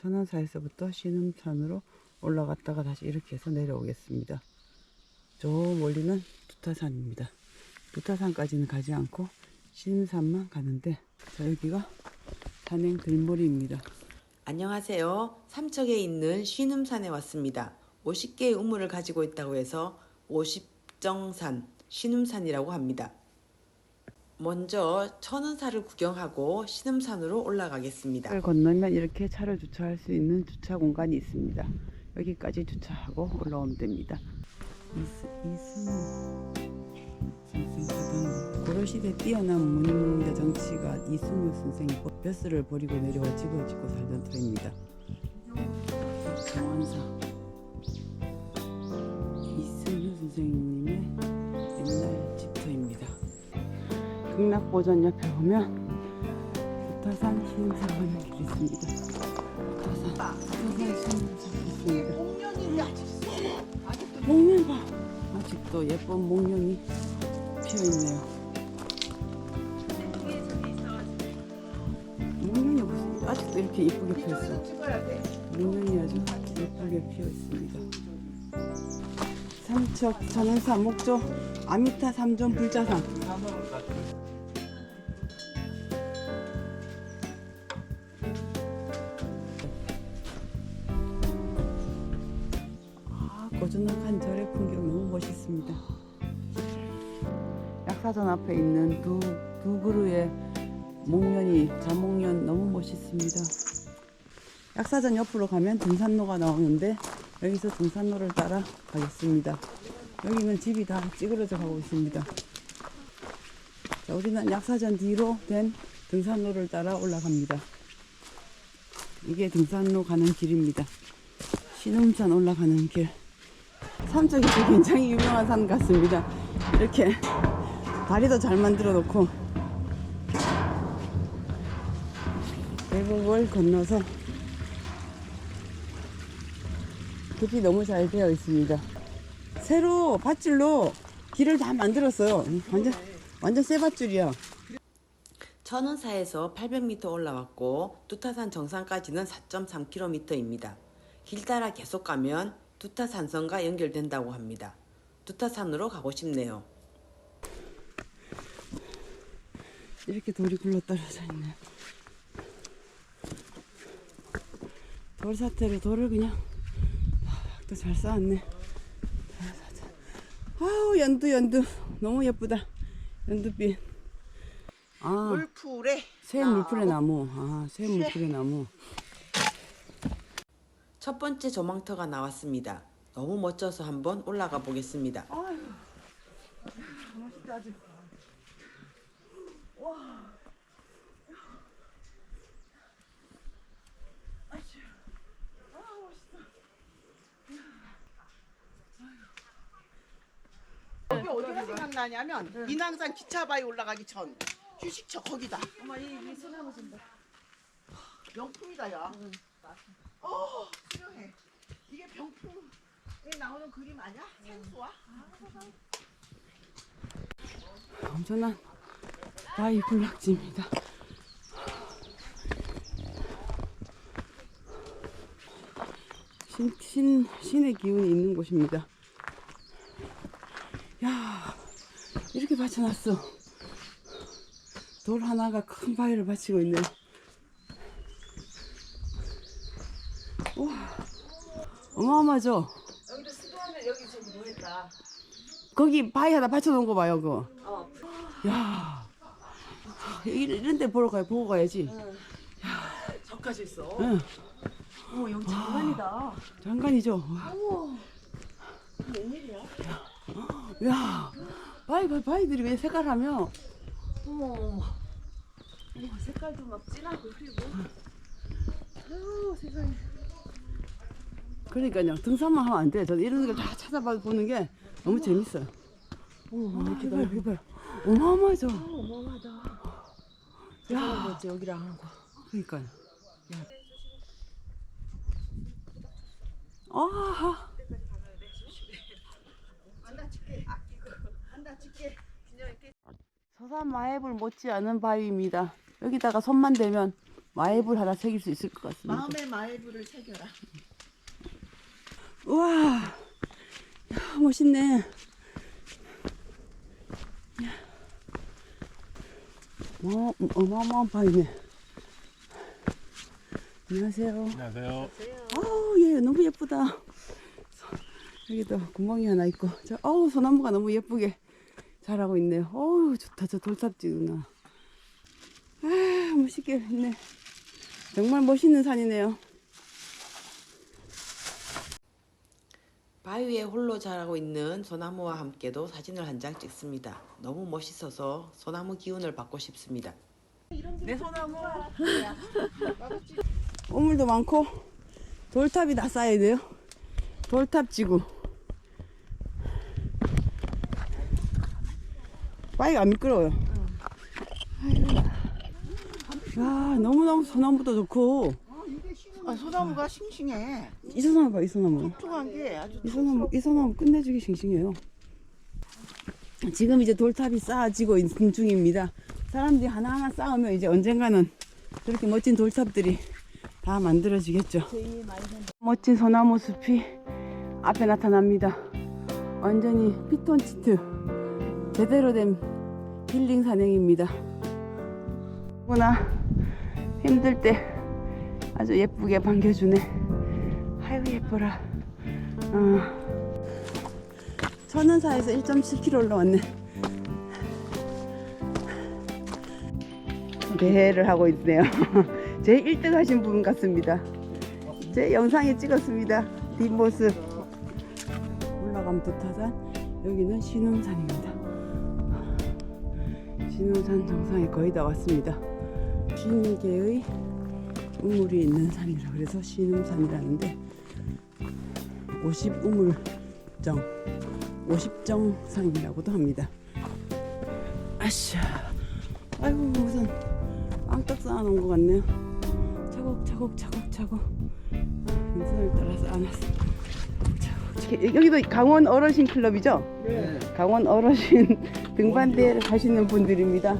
천안사에서부터 신음산으로 올라갔다가 다시 이렇게 해서 내려오겠습니다. 저 멀리는 두타산입니다. 두타산까지는 가지 않고 신음산만 가는데 자 여기가 산행 들머리입니다. 안녕하세요. 삼척에 있는 신음산에 왔습니다. 50개의 우물을 가지고 있다고 해서 50정산 신음산이라고 합니다. 먼저 천은사를 구경하고 신음산으로 올라가겠습니다. 을 건너면 이렇게 차를 주차할 수 있는 주차 공간이 있습니다. 여기까지 주차하고 올라오면 됩니다. 고려시대 뛰어난 문인문자 정치가 이승우 선생이 벼슬을 버리고 내려와 집을 짓고 살던 터입니다. 정원사 이승우 선생님의 극락보전 옆에 보면 부타산 신사원 길이 있습니다. 부타산, 부타산 신사원 있습니다. 있어. 아직도 봐. 아직도 예쁜 목련이 피어 있네요. 목련이 무슨 아직도 이렇게 예쁘게 피어 있어. 목련이 아주 예쁘게 피어 있습니다. 삼척 천연사 목조 아미타 삼존 불자산. 아, 고즈넉한 절의 풍경 너무 멋있습니다. 약사전 앞에 있는 두, 두 그루의 목련이 자목련 너무 멋있습니다. 약사전 옆으로 가면 등산로가 나오는데 여기서 등산로를 따라 가겠습니다. 여기는 집이 다 찌그러져 가고 있습니다. 자, 우리는 약사전 뒤로 된 등산로를 따라 올라갑니다. 이게 등산로 가는 길입니다. 신음산 올라가는 길. 삼척에서 굉장히 유명한 산 같습니다. 이렇게 다리도 잘 만들어 놓고 계곡을 건너서 길이 너무 잘 되어 있습니다. 새로 밧줄로 길을 다 만들었어요. 완전 완전 새 밧줄이야. 천은사에서 800m 올라왔고 두타산 정상까지는 4.3km입니다. 길 따라 계속 가면 두타산성과 연결된다고 합니다. 두타산으로 가고 싶네요. 이렇게 돌이 굴러 떨어져 있네요. 돌 사태로 돌을 그냥 또 잘 쌓았네. 아우 연두 연두 너무 예쁘다. 연두빛. 아 물풀에 새 물풀의 나무. 아 새 물풀의 나무. 첫 번째 조망터가 나왔습니다. 너무 멋져서 한번 올라가 보겠습니다. 멋있다 아주. 여기 어디가 생각나냐면 인왕산 기차바위 올라가기 전 휴식처 거기다. 엄마 이, 이 소나무 좀 봐. 명품이다 야. 어 수영해. 이게 병풍에 나오는 그림 아니야? 생수와? 엄청난 바위 군락지입니다. 신, 신, 신의 기운이 있는 곳입니다. 야, 이렇게 받쳐놨어. 돌 하나가 큰 바위를 받치고 있네. 어마어마하죠? 여기도 수도하면 여기 저기 뭐 했다. 거기 바위 하나 받쳐놓은 거 봐요, 그거. 어. 야, 이- 이런 데 보러 가야 보고 가야지. 저까지 있어. 응, 어 여기 장관이다. 장관이죠. 우와. 웬일이야? 야, 바위, 바위, 바위들이 왜 색깔하며? 어머 어머. 어머 색깔도 막 진하고 그리고. 아유 세상에. 그러니까요, 등산만 하면 안 돼. 저는 이런 걸 다 찾아봐 보는 게 너무 재밌어요. 어머 아, 이거 봐요, 이거. 어마어마하죠? 어마어마하다. 야, 뭐지 여기랑 하는 거. 그러니까요. 아하. 다칠게. 그냥 이렇게 서산 마해불 못지 않은 바위입니다. 여기다가 손만 대면 마애불 하나 새길 수 있을 것 같습니다. 마음의 마애불을 새겨라. 우와, 야, 멋있네. 뭐, 어마어마한 바위네. 안녕하세요. 안녕하세요. 아우, 얘 너무 예쁘다. 여기도 구멍이 하나 있고, 저, 어우, 소나무가 너무 예쁘게 자라고 있네요. 어우, 좋다. 저 돌탑지구나. 아, 멋있게 있네. 정말 멋있는 산이네요. 바위에 홀로 자라고 있는 소나무와 함께도 사진을 한 장 찍습니다. 너무 멋있어서 소나무 기운을 받고 싶습니다. 내 소나무. 우물도 많고 돌탑이 다 쌓여야 돼요. 돌탑 지구. 바위가 안 미끄러워요. 아이고. 야 너무너무 소나무도 좋고 아, 소나무가 싱싱해. 이 소나무 봐 이 소나무. 뚱뚱한 게 아주 이 소나무 이 소나무 끝내주기 싱싱해요. 지금 이제 돌탑이 쌓아지고 있는 중입니다. 사람들이 하나하나 쌓으면 이제 언젠가는 저렇게 멋진 돌탑들이 다 만들어지겠죠. 멋진 소나무 숲이 앞에 나타납니다. 완전히 피톤치트 제대로 된 힐링 산행입니다. 구나 힘들 때 아주 예쁘게 반겨주네. 아유 예뻐라. 어. 천은사에서 1.7km 올라왔네. 대회를 하고 있네요. 제 1등 하신 분 같습니다. 제 영상에 찍었습니다. 뒷모습. 올라가면 도타산, 여기는 신음산입니다. 신음산 정상에 거의 다 왔습니다. 쉰 개의 우물이 있는 산이라 그래서 신음산이라는데 50우물정 50정상이라고도 합니다. 아샤 아이고 우선 빵떡 쌓아놓은 것 같네요. 차곡차곡 차곡차곡 인선을 따라 쌓아놨어. 차곡차곡. 여기도 강원 어르신 클럽이죠? 네. 강원 어르신 등반대를 하시는 분들입니다.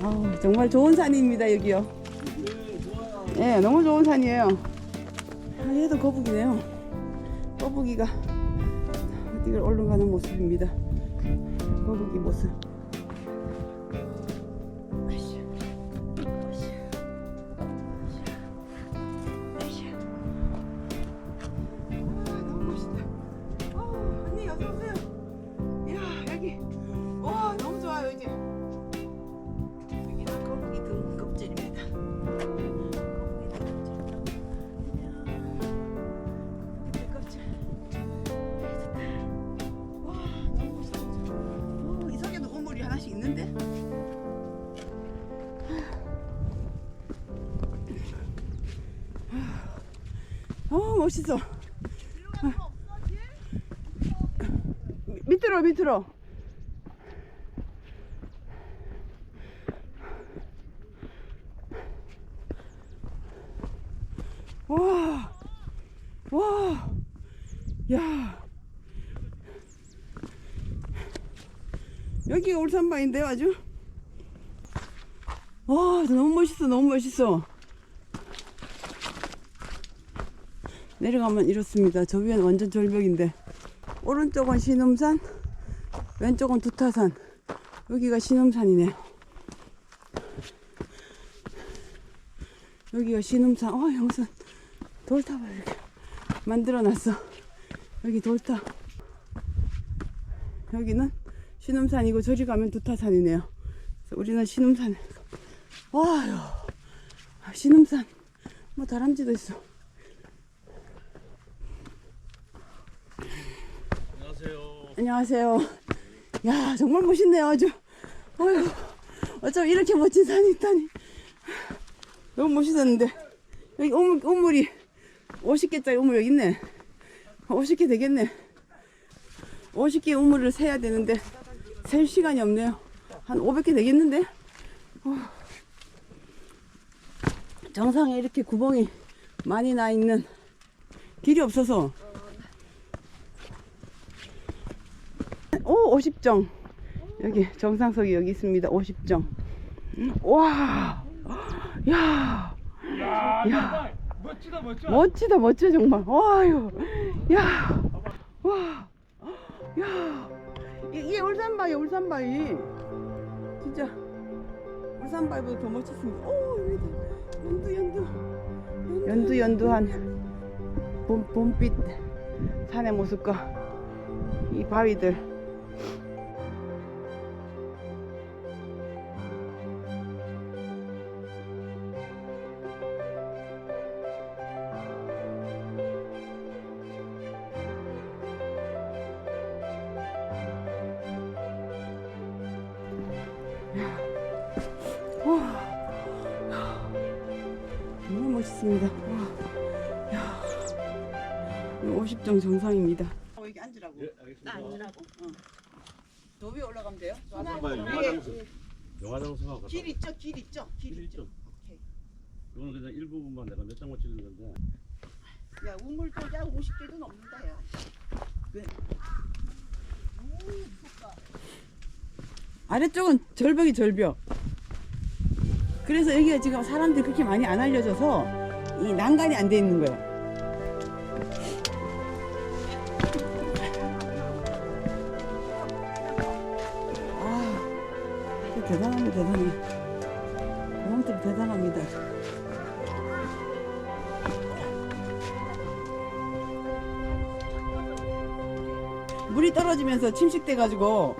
아우, 정말 좋은 산입니다 여기요. 네, 너무 좋은 산이에요. 아, 얘도 거북이네요. 거북이가 어디를 올라가는 모습입니다. 거북이 모습. 어. 미- 밑으로 밑으로. 와, 와, 야. 여기가 울산바인데요, 아주. 와, 너무 멋있어, 너무 멋있어. 내려가면 이렇습니다. 저 위엔 완전 절벽인데. 오른쪽은 신음산, 왼쪽은 두타산. 여기가 신음산이네. 여기가 신음산. 어, 영산. 돌탑을 이렇게 만들어 놨어. 여기 돌탑. 여기는 신음산이고 저리 가면 두타산이네요. 우리는 신음산. 와요. 신음산. 뭐 다람쥐도 있어. 안녕하세요. 야, 정말 멋있네요, 아주. 어휴, 어쩜 이렇게 멋진 산이 있다니. 너무 멋있었는데. 여기 우물, 우물이 50개짜리 우물 여기 있네. 50개 되겠네. 50개 우물을 세야 되는데, 셀 시간이 없네요. 한 500개 되겠는데? 어. 정상에 이렇게 구멍이 많이 나 있는 길이 없어서 오, 50정. 여기 정상석이 여기 있습니다. 50정. 와. 야, 야, 야. 멋지다 멋져. 멋지다, 멋져, 정말. 와유. 야, 와. 야. 이- 이게 울산바위, 울산바위. 진짜. 울산바위보다 더 멋졌습니다. 오, 여기다. 연두, 연두. 연두, 연두한 봄, 봄빛 산의 모습과 이 바위들. 50정 정상입니다. 어, 여기 앉으라고. 예, 알겠습니다. 앉으라고? 저 위에 올라가면 돼요? 잠깐만 영화 장소. 영화 장소가 길 있죠, 길 있죠, 길 길 있죠. 있죠. 오케이. 이거는 그냥 일부분만 내가 몇 장만 찍은 건데. 야, 우물도자 50개도 넘는다, 야. 아래쪽은 절벽이 절벽. 그래서 여기가 지금 사람들이 그렇게 많이 안 알려져서 이 난간이 안 돼 있는 거예요. 대단합니다, 대단해. 고망들이 대단합니다. 물이 떨어지면서 침식돼가지고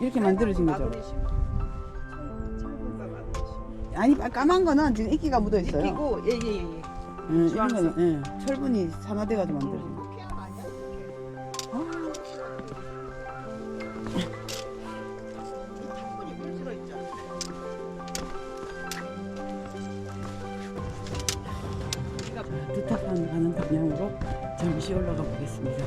이렇게 만들어진 거죠. 아니 까만 거는 지금 이끼가 묻어 있어요. 이고 예, 예, 예. 응, 이런 거는 예, 철분이 산화돼가지고 만들어진 거. 방향으로 잠시 올라가 보겠습니다.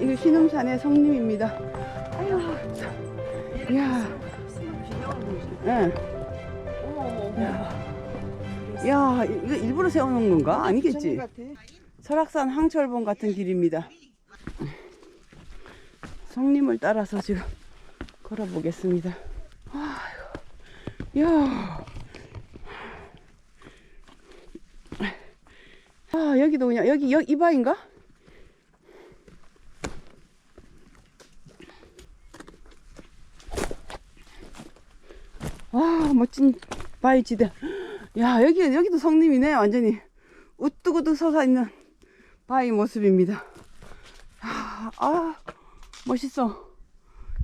이거 신음산의 성림입니다. 아유, 참. 이야. 예. 야. 야, 이거 일부러 세워놓은 건가? 아니겠지? 설악산 항철봉 같은 길입니다. 성림을 따라서 지금 걸어보겠습니다. 야. 아, 여기도 그냥, 여기, 여기 이 바인가? 와, 멋진 바위 지대. 야, 여기, 여기도 성림이네, 완전히. 우뚝우뚝 솟아있는 바위 모습입니다. 야, 아, 멋있어.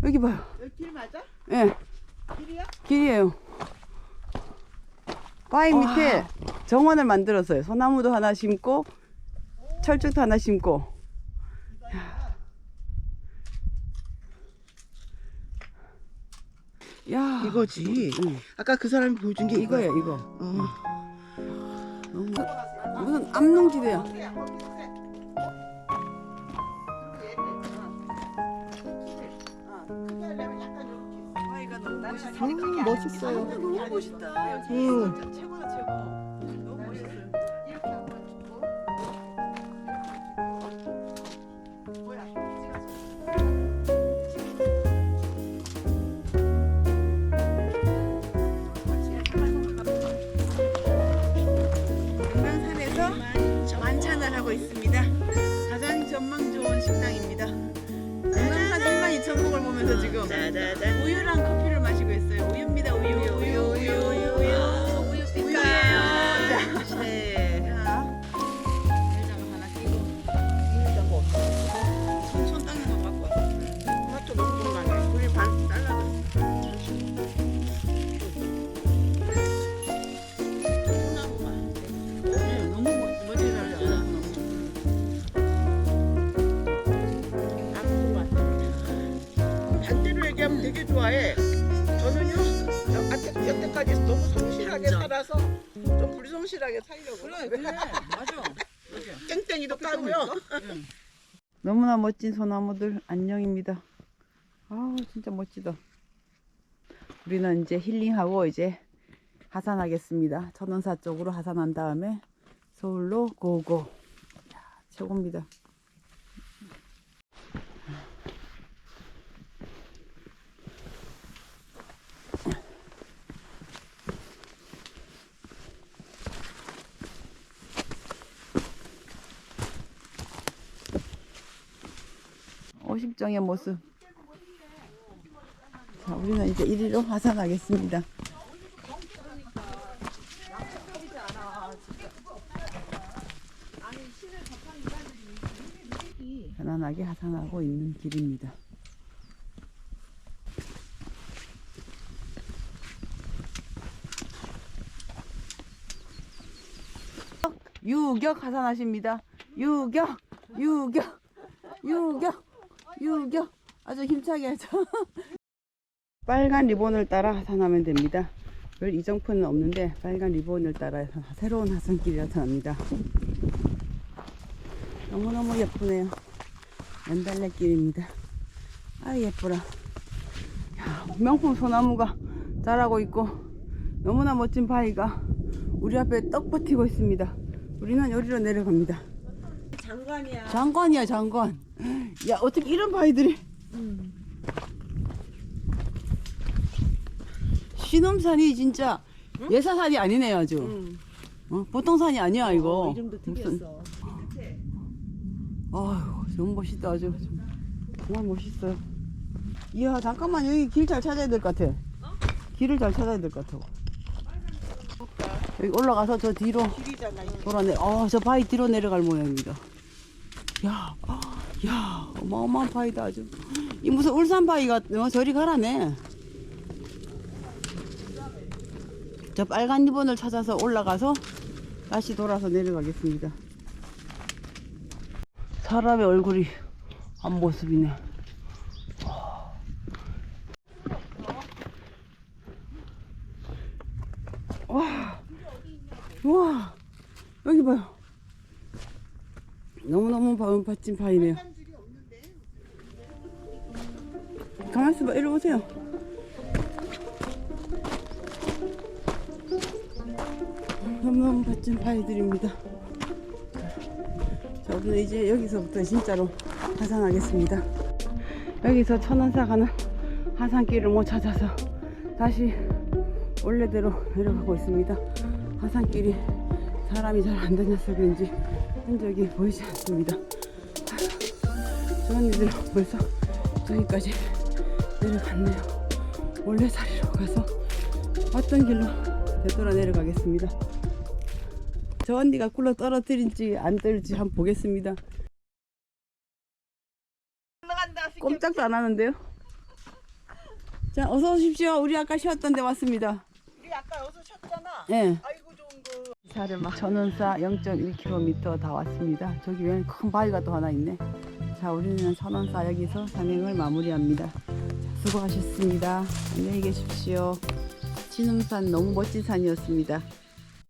여기 봐요. 여기 길 맞아? 예, 길이야? 길이에요. 바위 밑에 정원을 만들었어요. 소나무도 하나 심고, 철쭉도 하나 심고. 야, 이거지. 응. 아까 그 사람이 보여준 게 이거예요, 이거. 어. 너무 무슨 암농지대야. 음, 멋있어요. 너무 멋있다. 여기 음. 좋아해. 저는요, 여- 아, 여태까지 너무 성실하게 살아서 좀 불성실하게 살려고. 그래, 그래. 맞아. 땡땡이도 까고요. 너무나 멋진 소나무들 안녕입니다. 아우 진짜 멋지다. 우리는 이제 힐링하고 이제 하산하겠습니다. 천원사 쪽으로 하산한 다음에 서울로 고고. 야, 최고입니다. 열정의 모습. 자, 우리는 이제 이리로 하산하겠습니다. 편안하게 하산하고 있는 길입니다. 유격 하산하십니다. 유격, 유격, 유격, 유격. 아주 힘차게 하죠. 빨간 리본을 따라 하산하면 됩니다. 별 이정표는 없는데 빨간 리본을 따라 새로운 하산길이 나타납니다. 너무너무 예쁘네요. 연달래길입니다. 아 예쁘라. 야, 명품 소나무가 자라고 있고 너무나 멋진 바위가 우리 앞에 떡 버티고 있습니다. 우리는 여기로 내려갑니다. 장관이야. 장관이야 장관. 야 어떻게 이런 바위들이? 신음산이 진짜 예사산이 아니네요 아주. 어? 보통 산이 아니야 이거. 이름도 특이했어. 아유 너무 멋있다 아주. 정말 멋있어요. 이야 잠깐만 여기 길 잘 찾아야 될 것 같아. 길을 잘 찾아야 될 것 같아. 여기 올라가서 저 뒤로 길이잖아. 돌아내. 어 저 바위 뒤로 내려갈 모양입니다. 야, 야 어마어마한 바위다 아주. 이 무슨 울산 바위가 어, 저리 가라네. 저 빨간 리본을 찾아서 올라가서 다시 돌아서 내려가겠습니다. 사람의 얼굴이 한 모습이네. 와, 와, 여기 봐요. 너무너무 바- 멋진 바위네요. 가만 있어봐, 이리 오세요. 너무너무 바위들입니다. 자, 우리는 이제 여기서부터 진짜로 하산하겠습니다. 여기서 천원사 가는 하산길을 못 찾아서 다시 원래대로 내려가고 있습니다. 하산길이 사람이 잘 안 다녀서 그런지 흔적이 보이지 않습니다. 저 언니들 벌써 저기까지 내려갔네요. 원래 자리로 가서 어떤 길로 되돌아 내려가겠습니다. 저 언니가 굴러 떨어뜨린지 안 떨지 한번 보겠습니다. 꼼짝도 안 하는데요. 자, 어서 오십시오. 우리 아까 쉬었던 데 왔습니다. 우리 아까 여기서 쉬었잖아. 예. 아이고 좋은 거. 기사를 막 천원사 0.1km 다 왔습니다. 저기 왜큰 바위가 또 하나 있네. 자, 우리는 천원사 여기서 산행을 마무리합니다. 자, 수고하셨습니다. 안녕히 계십시오. 진음산 너무 멋진 산이었습니다.